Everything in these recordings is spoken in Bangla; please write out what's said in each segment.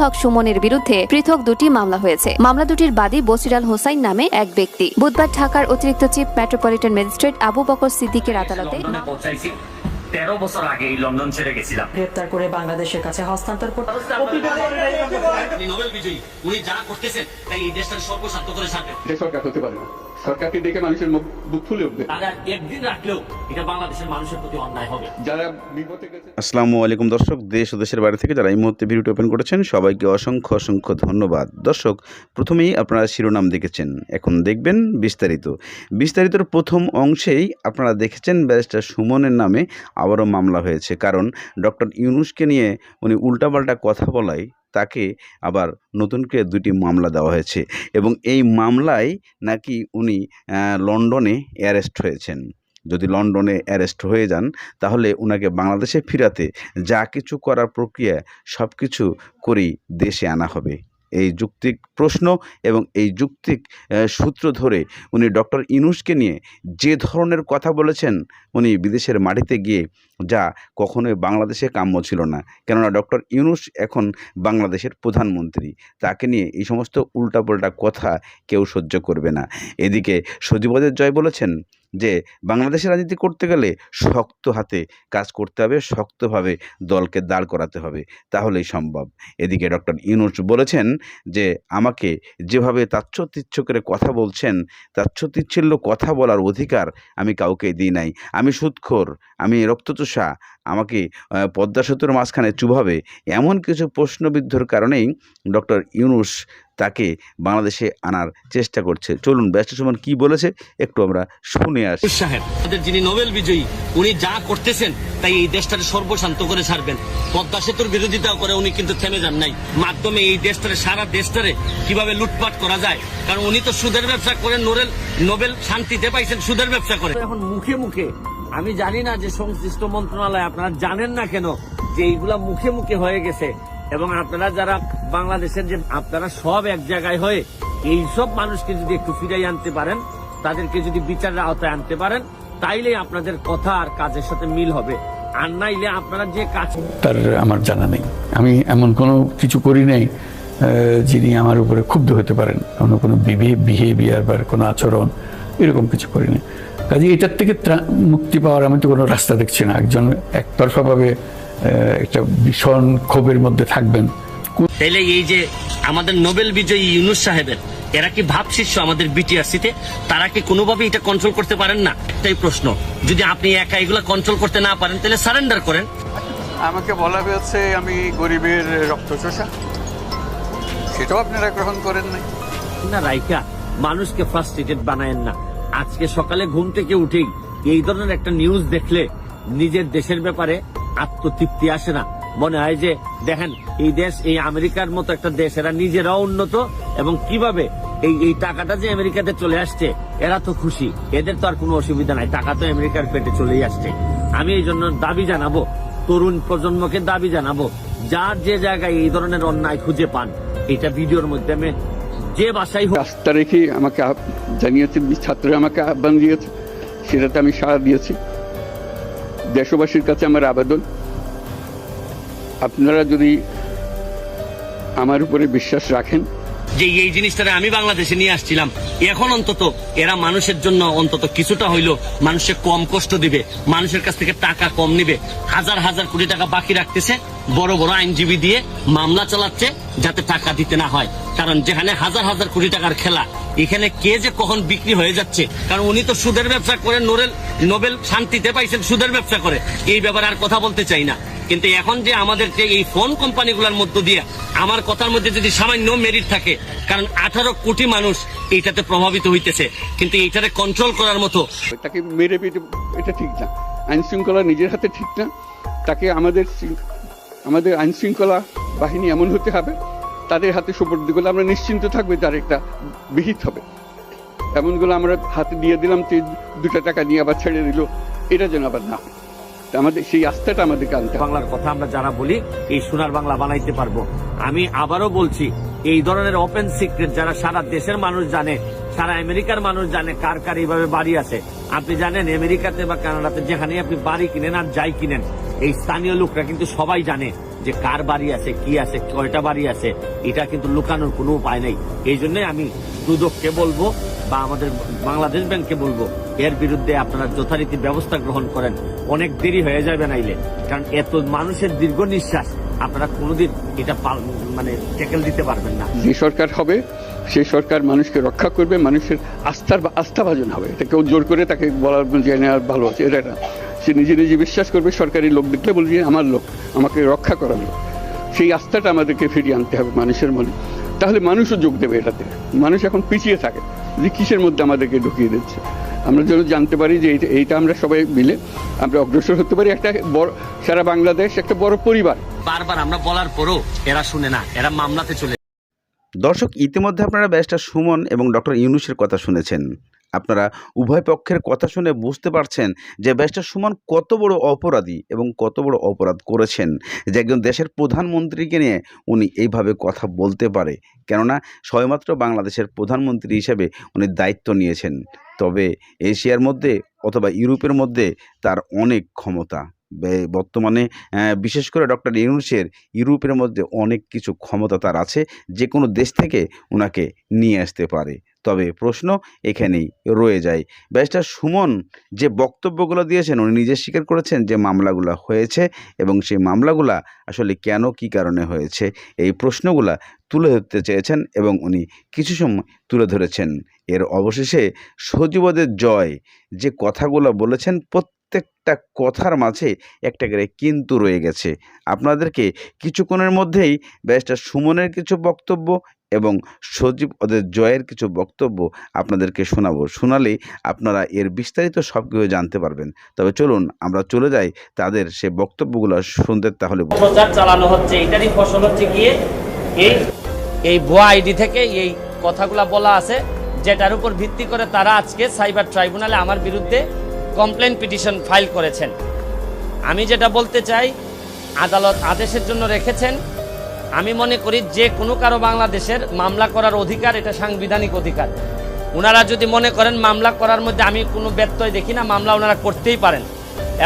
হক সুমনের বিরুদ্ধে পৃথক দুটি মামলা হয়েছে। মামলা দুটির বাদী বসিরাল হোসাইন নামে এক ব্যক্তি। বুধবার ঢাকার অতিরিক্ত chief metropolitan magistrate Abu Bakar সিদ্দিকের আদালতে তেরো বছর আগে এই লন্ডন ছেড়ে গেছিলাম। গ্রেপ্তার করে বাংলাদেশের কাছে হস্তান্তর করতে নোবেল বিজয়ী। উনি যা করতেছেন তাই এই দেশটাকে সর্বস্বার্থ করে ছাড়বেন। এটা সরকার হতে পারে না। সরকারকে দেখে মানুষের মুখ বুক ফুলে উঠবে। তারা একদিন রাখলেও এটা বাংলাদেশের মানুষের প্রতি অন্যায় হবে। যারা বিপদে গেছে আসসালামু আলাইকুম দর্শক দেশ ও দেশের বাইরে থেকে যারা এই মুহূর্তে ভিডিওটি ওপেন করেছেন সবাইকে অসংখ্য অসংখ্য ধন্যবাদ। দর্শক প্রথমেই আপনারা শিরোনাম দেখেছেন। এখন দেখবেন বিস্তারিত। বিস্তারিতর প্রথম অংশেই আপনারা দেখেছেন ব্যারিস্টার সুমনের নামে আবারও মামলা হয়েছে। কারণ ডক্টর ইউনুসকে নিয়ে উনি উল্টাপাল্টা কথা বলায় তাকে আবার নতুন করে দুটি মামলা দেওয়া হয়েছে এবং এই মামলায় নাকি উনি লন্ডনে অ্যারেস্ট হয়েছেন। যদি লন্ডনে অ্যারেস্ট হয়ে যান, তাহলে ওনাকে বাংলাদেশে ফিরাতে যা কিছু করার প্রক্রিয়া সব কিছু করেই দেশে আনা হবে। এই যুক্তিক প্রশ্ন এবং এই যুক্তিক সূত্র ধরে উনি ডক্টর ইনুসকে নিয়ে যে ধরনের কথা বলেছেন উনি বিদেশের মাটিতে গিয়ে, যা কখনোই বাংলাদেশে কাম্য ছিল না। কেননা ডক্টর ইউনুস এখন বাংলাদেশের প্রধানমন্ত্রী। তাকে নিয়ে এই সমস্ত উল্টাপাল্টা কথা কেউ সহ্য করবে না। এদিকে সজীবদের জয় বলেছেন যে বাংলাদেশে রাজনীতি করতে গেলে শক্ত হাতে কাজ করতে হবে, শক্তভাবে দলকে দাঁড় করাতে হবে। তাহলেই সম্ভব। এদিকে ডক্টর ইউনুস বলেছেন যে, আমাকে যেভাবে তাচ্ছতিচ্ছ করে কথা বলছেন, তাচ্ছতিচ্ছিল্য কথা বলার অধিকার আমি কাউকে দিই নাই। আমি সুৎখোর, আমি রক্তচোষা, আমাকে পদ্মা সেতুর মাঝখানে চুভাবে। এমন কিছু প্রশ্নবিদ্ধর কারণেই ডক্টর ইউনুস তাকে বাংলাদেশে আনার চেষ্টা করছে। চলুন ব্যস্ত সুমন কী বলেছে একটু আমরা শুনে আসি। সাহেব যিনি নোবেল বিজয়ী উনি যা করতেছেন তাই এই দেশটাকে সর্বশান্ত করে ছাড়বেন। পদ্মা সেতুর বিরোধিতা করে উনি কিন্তু থেমে যান নাই। মাধ্যমে এই দেশটারে সারা দেশটারে কীভাবে লুটপাট করা যায়? কারণ উনি তো সুদের ব্যবসা করেন নোবেল নোবেল শান্তিতে পাইছেন সুদের ব্যবসা করে। এখন মুখে মুখে আমি জানি না যে সংশ্লিষ্ট মন্ত্রণালয় আপনারা জানেন না কেন যে এইগুলা মুখে মুখে হয়ে গেছে। এবং আপনারা যারা বাংলাদেশের যে আপনারা সব এক জায়গায় হয়ে এই সব মানুষকে যদি একটু ফিরাই আনতে পারেন, তাদেরকে যদি বিচারের আওতায় আনতে পারেন তাইলে আপনাদের কথা আর কাজের সাথে মিল হবে। আর নাইলে আপনারা যে কাজ তার আমার জানা নেই। আমি এমন কোনো কিছু করি নাই যিনি আমার উপরে ক্ষুব্ধ হতে পারেন। কোনো কোনো বিহেভিয়ার বা কোনো আচরণ, এরকম কিছু করি নাই। কাজে এটার থেকে মুক্তি পাওয়ার আমি তো কোনো রাস্তা দেখছি না। একজন একতরফাভাবে একটা ভীষণ ক্ষোভের মধ্যে থাকবেন। তাইলে এই যে আমাদের নোবেল বিজয়ী ইউনুস সাহেবের এরা কি ভাব শিষ্য আমাদের বিটিআরসিতে তারা কি কোনোভাবে এটা কন্ট্রোল করতে পারেন না? একটাই প্রশ্ন। যদি আপনি একা এগুলো কন্ট্রোল করতে না পারেন তাহলে সারেন্ডার করেন। আমাকে বলা হয়েছে আমি গরিবের রক্তচোষা। সেটাও আপনারা গ্রহণ করেন নাই। না রাইকা মানুষকে ফার্স্ট ফ্রাস্ট্রেটেড বানায়েন না। আজকে সকালে ঘুম থেকে উঠেই এই ধরনের একটা নিউজ দেখলে নিজের দেশের ব্যাপারে আত্মতৃপ্তি আসে না। মনে হয় যে, দেখেন, এই দেশ, এই আমেরিকার মতো একটা দেশ, এরা নিজেরাও উন্নত এবং কীভাবে এই এই টাকাটা যে আমেরিকাতে চলে আসছে, এরা তো খুশি। এদের তো আর কোনো অসুবিধা নাই, টাকা তো আমেরিকার পেটে চলেই আসছে। আমি এই জন্য দাবি জানাব, তরুণ প্রজন্মকে দাবি জানাব, যার যে জায়গায় এই ধরনের অন্যায় খুঁজে পান, এটা ভিডিওর মধ্যে আমি যে হোক রাস্তা রেখে আমাকে জানিয়েছেন ছাত্ররা আমাকে আহ্বান দিয়েছে, সেটাতে আমি সাড়া দিয়েছি। দেশবাসীর কাছে আমার আবেদন আপনারা যদি আমার উপরে বিশ্বাস রাখেন যে এই জিনিসটা আমি বাংলাদেশে নিয়ে আসছিলাম, এখন অন্তত এরা মানুষের জন্য অন্তত কিছুটা হইল মানুষের কম কষ্ট দিবে, মানুষের কাছ থেকে টাকা কম নিবে, হাজার হাজার কোটি টাকা বাকি রাখতেছে, বড় বড় আইনজীবী দিয়ে মামলা চালাচ্ছে যাতে টাকা দিতে না হয়। কারণ যেখানে হাজার হাজার কোটি টাকার খেলা, এখানে কে যে কখন বিক্রি হয়ে যাচ্ছে, কারণ উনি তো সুদের ব্যবসা করে নোবেল নোবেল শান্তিতে পাইছেন, সুদের ব্যবসা করে। এই ব্যাপারে আর কথা বলতে চাই না। কিন্তু এখন যে আমাদের যে এই ফোন কোম্পানিগুলোর মধ্য দিয়ে আমার কথার মধ্যে যদি সামান্য মেরিট থাকে, কারণ আঠারো কোটি মানুষ এইটাতে প্রভাবিত হইতেছে, কিন্তু এইটারে কন্ট্রোল করার মতো তাকে মেরে পেটে, এটা ঠিক না। আইন শৃঙ্খলা নিজের হাতে ঠিক না। তাকে আমাদের আমাদের আইন শৃঙ্খলা বাহিনী এমন হতে হবে, তাদের হাতে সুপর্দ করলে আমরা নিশ্চিন্ত থাকবে তার একটা বিহিত হবে। এমনগুলো আমরা হাতে দিয়ে দিলাম, যে দুটো টাকা নিয়ে আবার ছেড়ে দিল, এটা যেন আবার না আমাদের, সেই আস্থাটা আমাদেরকে আনতে বাংলার কথা আমরা যারা বলি, এই সোনার বাংলা বানাইতে পারব। আমি আবারও বলছি, এই ধরনের ওপেন সিক্রেট যারা সারা দেশের মানুষ জানে, সারা আমেরিকার মানুষ জানে কার কার এইভাবে বাড়ি আছে। আপনি জানেন, আমেরিকাতে বা কানাডাতে যেখানে আপনি বাড়ি কিনেন আর যাই কিনেন, এই স্থানীয় লোকরা কিন্তু সবাই জানে যে কার বাড়ি আছে, কি আছে, কয়টা বাড়ি আছে। এটা কিন্তু লুকানোর কোনো উপায় নেই। এই জন্য আমি দুদককে বলব বা আমাদের বাংলাদেশ ব্যাংককে বলব এর বিরুদ্ধে আপনারা যথারীতি ব্যবস্থা গ্রহণ করেন। অনেক দেরি হয়ে যাবে নাইলে। কারণ এত মানুষের দীর্ঘ নিঃশ্বাস, আপনারা কোনোদিন এটা মানে ট্যাকেল দিতে পারবেন না। যে সরকার হবে, সেই সরকার মানুষকে রক্ষা করবে, মানুষের আস্থার আস্থাভাজন হবে। এটা কেউ জোর করে তাকে বলার যে, না ভালো আছে। এটা না। সে নিজে নিজে বিশ্বাস করবে, সরকারি লোক দেখলে বলবে আমার লোক, আমাকে রক্ষা করার লোক। সেই আস্থাটা আমাদেরকে ফিরিয়ে আনতে হবে মানুষের মনে। তাহলে মানুষও যোগ দেবে এটাতে। মানুষ এখন পিছিয়ে থাকে। যে কিসের মধ্যে আমাদেরকে ঢুকিয়ে দিচ্ছে? আমরা যেন জানতে পারি যে এইটা- এইটা আমরা সবাই মিলে আমরা অগ্রসর হতে পারি। একটা বড় সারা বাংলাদেশ একটা বড় পরিবার। বারবার আমরা বলার পরও এরা শুনে না এরা মামলাতে চলে দর্শক ইতিমধ্যে আপনারা ব্যারিস্টার সুমন এবং ডক্টর ইউনুসের কথা শুনেছেন। আপনারা উভয় পক্ষের কথা শুনে বুঝতে পারছেন যে ব্যারিস্টার সুমন কত বড় অপরাধী এবং কত বড় অপরাধ করেছেন। যে একজন দেশের প্রধানমন্ত্রীকে নিয়ে উনি এইভাবে কথা বলতে পারে। কেননা সবেমাত্র বাংলাদেশের প্রধানমন্ত্রী হিসেবে উনি দায়িত্ব নিয়েছেন। তবে এশিয়ার মধ্যে অথবা ইউরোপের মধ্যে তার অনেক ক্ষমতা। বর্তমানে বিশেষ করে ডক্টর ইউনুসের ইউরোপের মধ্যে অনেক কিছু ক্ষমতা তার আছে। যে কোনো দেশ থেকে ওনাকে নিয়ে আসতে পারে। তবে প্রশ্ন এখানেই রয়ে যায়। ব্যারিস্টার সুমন যে বক্তব্যগুলো দিয়েছেন, উনি নিজে স্বীকার করেছেন যে মামলাগুলো হয়েছে এবং সেই মামলাগুলা আসলে কেন, কি কারণে হয়েছে, এই প্রশ্নগুলা তুলে ধরতে চেয়েছেন এবং উনি কিছু সময় তুলে ধরেছেন। এর অবশেষে সজীবদের জয় যে কথাগুলো বলেছেন প্রত্যেকটা কথার মাঝে একটা করে কিন্তু রয়ে গেছে। আপনাদেরকে কিছুক্ষণের মধ্যেই ব্যারিস্টার সুমনের কিছু বক্তব্য এবং সজীব ওদের জয়ের কিছু বক্তব্য আপনাদেরকে শোনাবো। শোনালেই আপনারা এর বিস্তারিত সব কিছু জানতে পারবেন। তবে চলুন, আমরা চলে যাই তাদের সে বক্তব্যগুলো শুনতে তাহলে চালানো হচ্ছে, এটারই ফসল হচ্ছে গিয়ে এই এই ভুয়া আইডি থেকে এই কথাগুলা বলা আছে, যেটার উপর ভিত্তি করে তারা আজকে সাইবার ট্রাইব্যুনালে আমার বিরুদ্ধে কমপ্লেন পিটিশন ফাইল করেছেন। আমি যেটা বলতে চাই, আদালত আদেশের জন্য রেখেছেন। আমি মনে করি যে কোনো কারও বাংলাদেশের মামলা করার অধিকার এটা সাংবিধানিক অধিকার। ওনারা যদি মনে করেন মামলা করার মধ্যে আমি কোনো ব্যত্যয় দেখি না, মামলা ওনারা করতেই পারেন।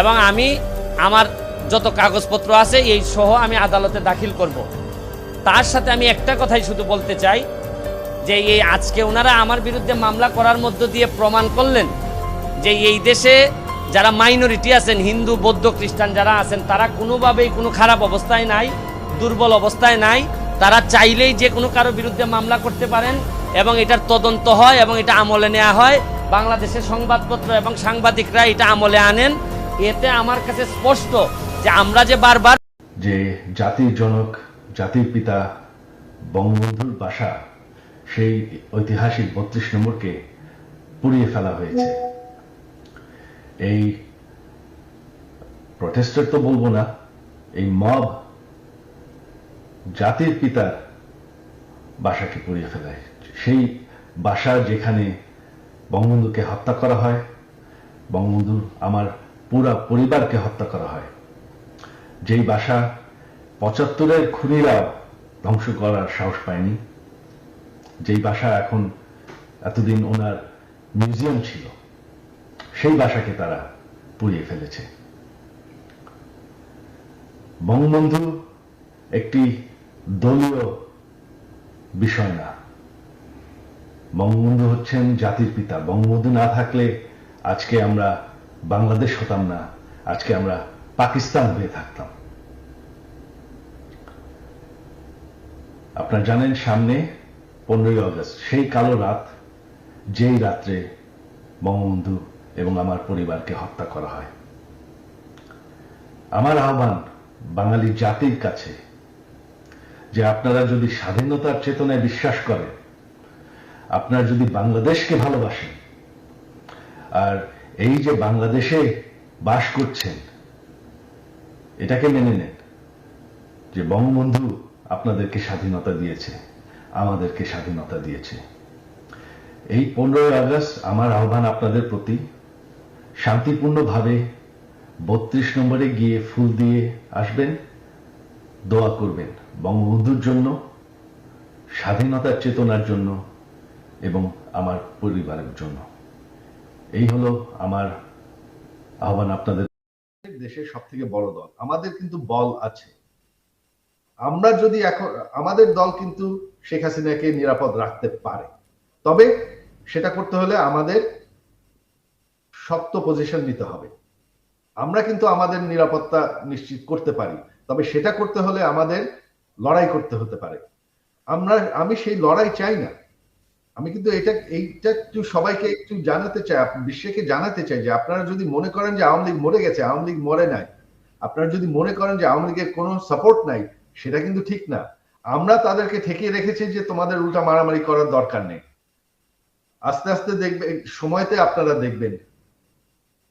এবং আমি আমার যত কাগজপত্র আছে এই সহ আমি আদালতে দাখিল করব। তার সাথে আমি একটা কথাই শুধু বলতে চাই, যে এই আজকে ওনারা আমার বিরুদ্ধে মামলা করার মধ্য দিয়ে প্রমাণ করলেন যে এই দেশে যারা মাইনরিটি আছেন, হিন্দু, বৌদ্ধ, খ্রিস্টান যারা আছেন, তারা কোনোভাবেই কোনো খারাপ অবস্থায় নাই, দুর্বল অবস্থায় নাই। তারা চাইলেই যে কোনো কারও বিরুদ্ধে মামলা করতে পারেন এবং এটার তদন্ত হয় এবং এটা আমলে নেওয়া হয়। বাংলাদেশের সংবাদপত্র এবং সাংবাদিকরা এটা আমলে আনেন। এতে আমার কাছে স্পষ্ট যে আমরা যে বারবার যে জাতির জনক, জাতির পিতা, বঙ্গবন্ধুর বাসা, সেই ঐতিহাসিক বত্রিশ নম্বরকে পুড়িয়ে ফেলা হয়েছে। এই প্রটেস্টার তো বলব না, এই মব জাতির পিতার বাসাকে পুড়িয়ে ফেলায় সেই বাসা যেখানে বঙ্গবন্ধুকে হত্যা করা হয়, বঙ্গবন্ধুর আমার পুরা পরিবারকে হত্যা করা হয়। যেই বাসা পঁচাত্তরের খুনিরা ধ্বংস করার সাহস পায়নি, যেই বাসা এখন এতদিন ওনার মিউজিয়াম ছিল সেই বাসাকে তারা পুড়িয়ে ফেলেছে। বঙ্গবন্ধু একটি দলীয় বিষয় না। বঙ্গবন্ধু হচ্ছেন জাতির পিতা। বঙ্গবন্ধু না থাকলে আজকে আমরা বাংলাদেশ হতাম না, আজকে আমরা পাকিস্তান হয়ে থাকতাম। আপনারা জানেন, সামনে পনেরোই আগস্ট, সেই কালো রাত, যেই রাত্রে বঙ্গবন্ধু এবং আমার পরিবারকে হত্যা করা হয়। আমার আহ্বান বাঙালি জাতির কাছে যে আপনারা যদি স্বাধীনতার চেতনায় বিশ্বাস করেন, আপনারা যদি বাংলাদেশকে ভালোবাসেন, আর এই যে বাংলাদেশে বাস করছেন, এটাকে মেনে নেন যে বঙ্গবন্ধু আপনাদেরকে স্বাধীনতা দিয়েছে, আমাদেরকে স্বাধীনতা দিয়েছে। এই পনেরোই আগস্ট আমার আহ্বান আপনাদের প্রতি। শান্তিপূর্ণভাবে বত্রিশ নম্বরে গিয়ে ফুল দিয়ে আসবেন, দোয়া করবেন বঙ্গবন্ধুর জন্য, স্বাধীনতার চেতনার জন্য এবং আমার পরিবারের জন্য। এই হলো আমার আহ্বান আপনাদের। দেশের সব থেকে বড় দল। আমাদের কিন্তু বল আছে। আমরা যদি এখন, আমাদের দল কিন্তু শেখ হাসিনাকে নিরাপদ রাখতে পারে। তবে সেটা করতে হলে আমাদের শক্ত পজিশন নিতে হবে। আমরা কিন্তু আমাদের নিরাপত্তা নিশ্চিত করতে পারি, তবে সেটা করতে হলে আমাদের লড়াই করতে হতে পারে। আমরা, আমি সেই লড়াই চাই না। আমি কিন্তু এটা, এইটা একটু সবাইকে একটু জানাতে চাই বিশ্বকে জানাতে চাই যে আপনারা যদি মনে করেন যে আওয়ামী লীগ মরে গেছে, আওয়ামী লীগ মরে নাই, আপনারা যদি মনে করেন যে আওয়ামী লীগের কোনো সাপোর্ট নাই, সেটা কিন্তু ঠিক না। আমরা তাদেরকে ঠেকিয়ে রেখেছি যে তোমাদের উল্টা মারামারি করার দরকার নেই। আস্তে আস্তে দেখবে সময়তে আপনারা দেখবেন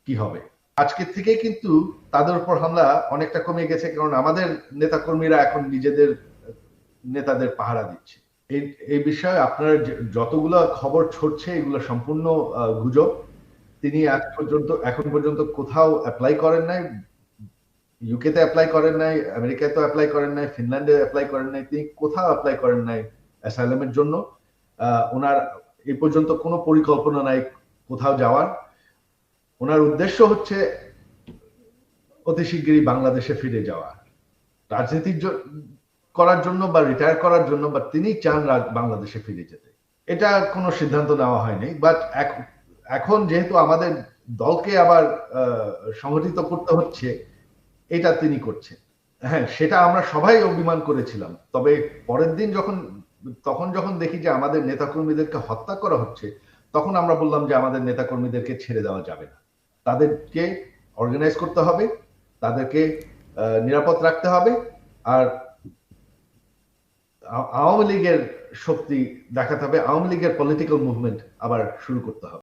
কি হবে? আজকের থেকে কিন্তু তাদের উপর হামলা অনেকটা কমে গেছে, কারণ আমাদের নেতাকর্মীরা এখন নিজেদের, নেতাদের পাহারা দিচ্ছে। এই বিষয়ে আপনার যতগুলো খবর ছড়ছে, এগুলো সম্পূর্ণ গুজব। তিনি আজ পর্যন্ত, এখন পর্যন্ত কোথাও অ্যাপ্লাই করেন নাই। ইউকেতে অ্যাপ্লাই করেন নাই আমেরিকায় তো অ্যাপ্লাই করেন নাই ফিনল্যান্ডে অ্যাপ্লাই করেন নাই, তিনি কোথাও অ্যাপ্লাই করেন নাই অ্যাসাইলামের জন্য। ওনার এই পর্যন্ত কোনো পরিকল্পনা নাই কোথাও যাওয়ার। ওনার উদ্দেশ্য হচ্ছে অতি শিগগিরই বাংলাদেশে ফিরে যাওয়া। রাজনীতির করার জন্য বা রিটায়ার করার জন্য বা তিনি চান বাংলাদেশে ফিরে যেতে। এটা কোনো সিদ্ধান্ত নেওয়া হয়নি বাট এখন যেহেতু আমাদের দলকে আবার সংগঠিত করতে হচ্ছে, এটা তিনি করছেন। হ্যাঁ সেটা আমরা সবাই অভিমান করেছিলাম। তবে পরের দিন যখন, তখন যখন দেখি যে আমাদের নেতাকর্মীদেরকে হত্যা করা হচ্ছে, তখন আমরা বললাম যে আমাদের নেতাকর্মীদেরকে ছেড়ে দেওয়া যাবে না। তাদেরকে অর্গানাইজ করতে হবে, তাদেরকে নিরাপদ রাখতে হবে, আর আওয়ামী লীগের শক্তি দেখাতে হবে, আওয়ামী লীগের পলিটিক্যাল মুভমেন্ট আবার শুরু করতে হবে।